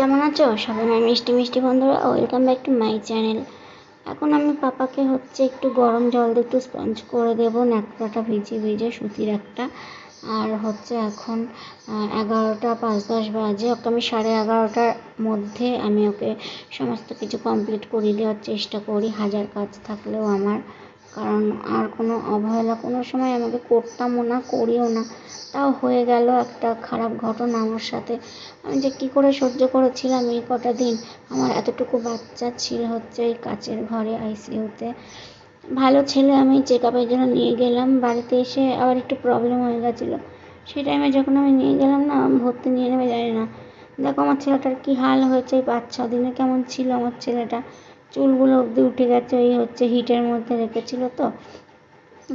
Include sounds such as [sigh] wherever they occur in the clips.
কেমন আছো? আমার মিষ্টি মিষ্টি বন্ধুরা welcome back to my channel এখন আমি পাপাকে হচ্ছে একটু গরম জল দিয়ে একটু স্পঞ্জ করে দেবো, ন্যাকড়াটা ভিজে ভিজে, সুতির একটা। আর হচ্ছে এখন এগারোটা পাঁচ দশ বাজে, ওকে আমি সাড়ে এগারোটার মধ্যে আমি ওকে সমস্ত কিছু কমপ্লিট করিয়ে দেওয়ার চেষ্টা করি। হাজার কাজ থাকলেও আমার। কারণ আর কোনো অবহেলা কোনো সময় আমাকে করতামও না, করিও না। তাও হয়ে গেল একটা খারাপ ঘটনা আমার সাথে। আমি যে কী করে সহ্য করেছিলাম এই কটা দিন? আমার এতটুকু বাচ্চা ছিল হচ্ছে এই কাচের ঘরে আইসিইউতে ভালো ছেলে আমি চেক আপের জন্য নিয়ে গেলাম। বাড়িতে এসে আবার একটু প্রবলেম হয়ে গেছিল। সেই টাইমে যখন আমি নিয়ে গেলাম না, ভর্তি নিয়ে নেবে জানি না। দেখো আমার ছেলেটার কী হাল হয়েছে, এই পাঁচ ছ দিনে কেমন ছিল আমার ছেলেটা? চুলগুলো অবধি উঠে গেছে এই হচ্ছে হিটের মধ্যে রেখেছিল তো।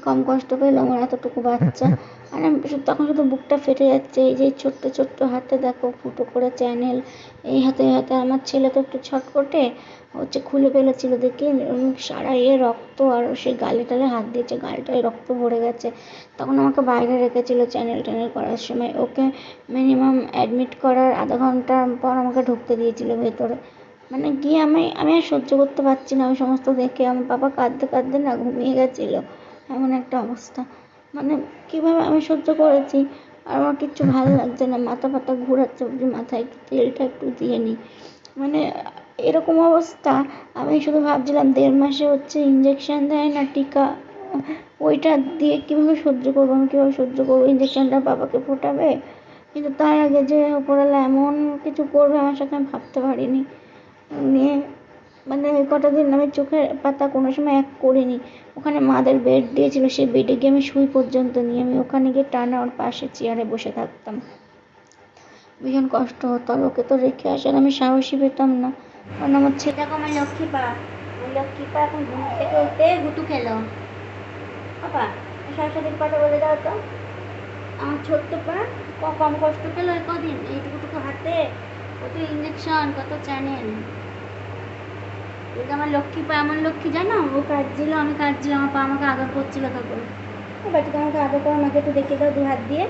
কম কষ্ট পেল আমার এতটুকু বাচ্চা। [laughs] আর তখন শুধু বুকটা ফেটে যাচ্ছে এই যে ছোট্ট ছোট্ট হাতে দেখো ফুটো করে চ্যানেল এই হাতে এই হাতে আমার ছেলে তো একটু ছটপটে হচ্ছে খুলে ফেলেছিল দেখি সারা এ রক্ত আর সে গালে টালে হাত দিয়েছে গালটায় রক্ত ভরে গেছে। তখন আমাকে বাইরে রেখেছিল চ্যানেল ট্যানেল করার সময়। ওকে মিনিমাম অ্যাডমিট করার আধা ঘণ্টা পর আমাকে ঢুকতে দিয়েছিল ভেতরে। মানে গিয়ে আমি আমি আর সহ্য করতে পারছি না। ওই সমস্ত দেখে আমার বাবা কাঁদতে কাঁদতে না ঘুমিয়ে গেছিল। এমন একটা অবস্থা। মানে কীভাবে আমি সহ্য করেছি? আর আমার কিচ্ছু ভালো লাগছে না। মাথা ফাথা ঘোরাচ্ছে ভাবছি মাথায় একটু তেলটা একটু দিয়ে নিই মানে এরকম অবস্থা। আমি শুধু ভাবছিলাম, দেড় মাসে হচ্ছে ইঞ্জেকশন দেয় না টিকা, ওইটা দিয়ে কীভাবে সহ্য করব? আমি কীভাবে সহ্য করব? ইঞ্জেকশনটা বাবাকে ফোটাবে? কিন্তু তার আগে যে ওপরওয়ালা এমন কিছু করবে, আমার সাথে আমি ভাবতে পারিনি। নিয়ে মানে কটা দিন আমি চোখের পাতা কোনো সময় এক করিনি। ওখানে মাদের বেড দিয়েছিল, সেই বেডে গিয়ে আমি শুই পর্যন্ত নিয়ে আমি ওখানে গিয়ে টানা ওর পাশে চেয়ারে বসে থাকতাম। ভীষণ কষ্ট হতো, আর ওকে তো রেখে আসার আমি সাহসই পেতাম না। কারণ আমার ছেলে আমার লক্ষ্মী পা। লক্ষ্মী পা এখন ঘুম থেকে উঠে গুটু খেলো। পাপা সরস্বতীর পাটা বলে দাও তো। আমার ছোট্ট পা কম কষ্ট পেল কদিন? এইটুকুটুকু হাতে। কত ইঞ্জেকশন কত চ্যানেল এটা আমার লক্ষ্মী পা এমন লক্ষ্মী জানো? ও কাঁদছিল আমি কাঁদছিলাম আমার পা আমাকে আদর করছিল তখন ও আমাকে আদর করে আমাকে একটু দেখিয়ে দাও দু হাত দিয়ে।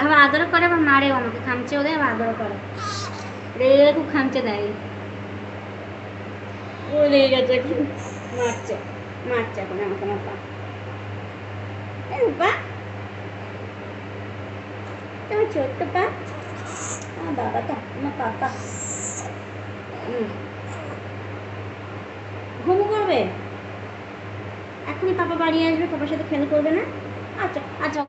আবার আদর করে আবার মারেও আমাকে খামচেও দেয় আবার আদর করে। রেগে খুব খামচে দেয়। ও লেগে গেছে এখন। মারছে মারছে এখন আমাকে আমার পা। রূপা তোমার ছোট্ট পা। আমার বাবা তো আমার পাপা হুম। ঘুম করবে? এখনই পাপা বাড়ি আসবে পাপার সাথে খেলা করবে না? আচ্ছা আচ্ছা।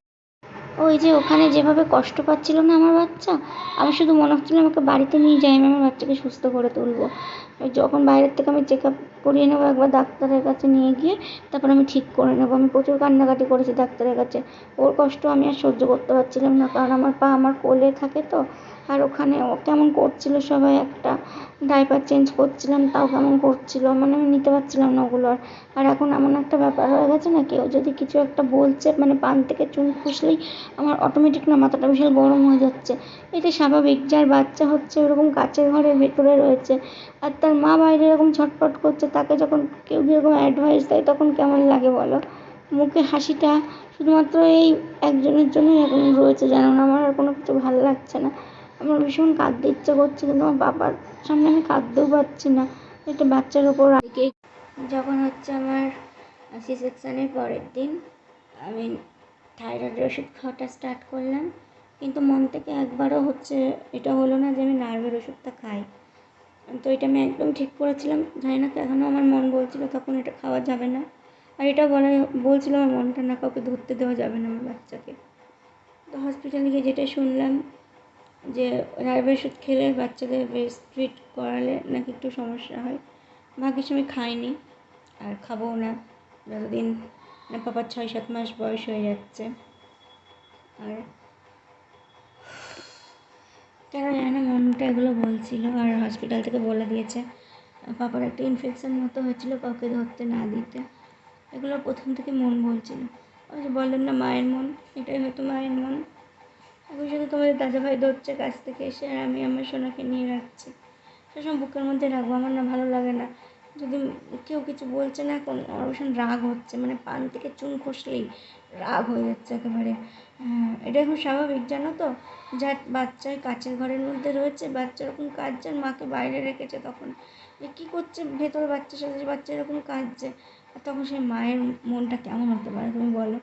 ওই যে ওখানে যেভাবে কষ্ট পাচ্ছিল না আমার বাচ্চা আমার শুধু মনে হচ্ছিল আমাকে বাড়িতে নিয়ে যাই আমি আমার বাচ্চাকে সুস্থ করে তুলবো। যখন বাইরের থেকে আমি চেক আপ করিয়ে নেব, একবার ডাক্তারের কাছে নিয়ে গিয়ে তারপর আমি ঠিক করে নেব। আমি প্রচুর কান্নাকাটি করেছি ডাক্তারের কাছে। ওর কষ্ট আমি আর সহ্য করতে পারছিলাম না, কারণ আমার পা আমার কোলে থাকে তো। আর ওখানে ও কেমন করছিল সবাই, একটা ডাইপার চেঞ্জ করছিলাম, তাও কেমন করছিল? মানে আমি নিতে পারছিলাম না ওগুলো আর। আর এখন এমন একটা ব্যাপার হয়ে গেছে না, কেউ যদি কিছু একটা বলছে মানে পান থেকে চুন খুসলেই আমার অটোমেটিক না, মাথাটা বিশাল গরম হয়ে যাচ্ছে। এটা স্বাভাবিক, যার বাচ্চা হচ্ছে ওরকম কাচের ঘরের ভেতরে রয়েছে। আর তার মা বাইরে এরকম ছটফট করছে, তাকে যখন কেউ এরকম অ্যাডভাইস দেয় তখন কেমন লাগে বলো? মুখে হাসিটা শুধুমাত্র এই একজনের জন্যই এখন রয়েছে জানো না আমার আর কোনো কিছু ভালো লাগছে না। আমার ভীষণ কাঁদতে ইচ্ছে করছে কিন্তু আমার বাবার সামনে আমি কাঁদতেও পারছি না। একটা বাচ্চার ওপর যখন হচ্ছে আমার সি সেকশানের পরের দিন, আমি থাইরয়েডের ওষুধ খাওয়াটা স্টার্ট করলাম। কিন্তু মন থেকে একবারও হচ্ছে, এটা হলো না যে আমি নার্ভের ওষুধটা খাই। তো এটা আমি একদম ঠিক করেছিলাম, জানি না কেন আমার মন বলছিল তখন এটা খাওয়া যাবে না। আর এটা বলা, বলছিল আমার মনটা না কাউকে ধরতে দেওয়া যাবে না আমার বাচ্চাকে। তো হসপিটালে গিয়ে যেটা শুনলাম যে নার্ভের ওষুধ খেলে বাচ্চাদের ব্রেস্ট ফিট করালে নাকি একটু সমস্যা হয়। ভাগ্যিস আমি খাইনি, আর খাবও না। যতদিন না পাপার ছয় সাত মাস বয়স হয়ে যাচ্ছে। আর কেন জানি না মনটা এগুলো বলছিল আর হসপিটাল থেকে বলে দিয়েছে। পাপার একটা ইনফেকশান মতো হয়েছিল, কাউকে ধরতে না দিতে। এগুলো প্রথম থেকে মন বলছিল। বললেন না, মায়ের মন, এটাই হয়তো মায়ের মন। এখন শুধু তোমাদের দাদাভাই ধরছে কাছ থেকে এসে আর আমি আমার সোনাকে নিয়ে রাখছি। সবসময় বুকের মধ্যে রাখব, আমার না ভালো লাগে না। যদি কেউ কিছু বলছে না এখন আমার ভীষণ রাগ হচ্ছে মানে পান থেকে চুন খসলেই রাগ হয়ে যাচ্ছে একেবারে। এটা এখন স্বাভাবিক, জানো তো? যার বাচ্চা কাচের ঘরের মধ্যে রয়েছে, বাচ্চা এরকম কাঁদছে, মাকে বাইরে রেখেছে তখন। যে কী করছে? ভেতরে বাচ্চার সাথে বাচ্চা এরকম কাঁদছে। আর তখন সেই মায়ের মনটা কেমন হতে পারে তুমি বলো?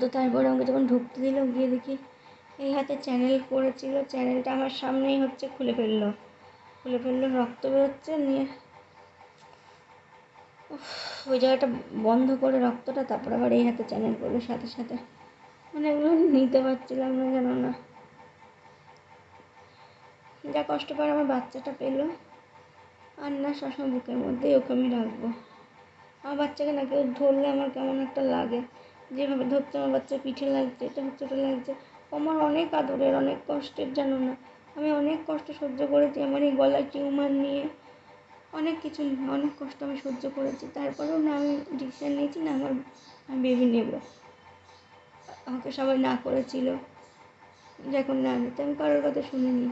তো তারপরে আমাকে যখন ঢুকতে দিল, গিয়ে দেখি এই হাতে চ্যানেল করেছিল চ্যানেলটা আমার সামনেই হচ্ছে, খুলে ফেলল। খুলে ফেলল, রক্ত বেরোচ্ছে, নিয়ে ওই জায়গাটা বন্ধ করে রক্তটা, তারপর আবার এই হাতে চ্যানেল করল সাথে সাথে। মানে এগুলো নিতে পারছিলাম না জানো না। যা কষ্ট করে আমার বাচ্চাটা পেল, আর না সবসময় বুকের মধ্যেই ওকে আমি রাখব। আমার বাচ্চাকে না কেউ ধরলে আমার কেমন একটা লাগে। যেভাবে ধরছে আমার বাচ্চা পিঠে লাগছে, এটা হচ্ছে ওটা লাগছে। আমার অনেক আদরের, অনেক কষ্টের, জানো না? আমি অনেক কষ্ট সহ্য করেছি আমার এই গলায় টিউমার নিয়ে। অনেক কিছু, অনেক কষ্ট আমি সহ্য করেছি। তারপরেও না, আমি ডিসিশান নিয়েছি না, আমার, আমি বেবি নেব। আমাকে সবাই না করেছিল। যে এখন না নিতে আমি কারোর কথা শুনিনি।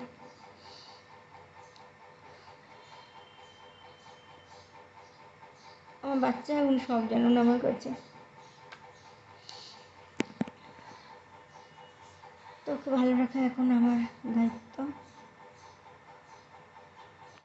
আমার বাচ্চা এখন সব যেন আমার কাছে। তোকে ভালো রাখা এখন আমার দায়িত্ব।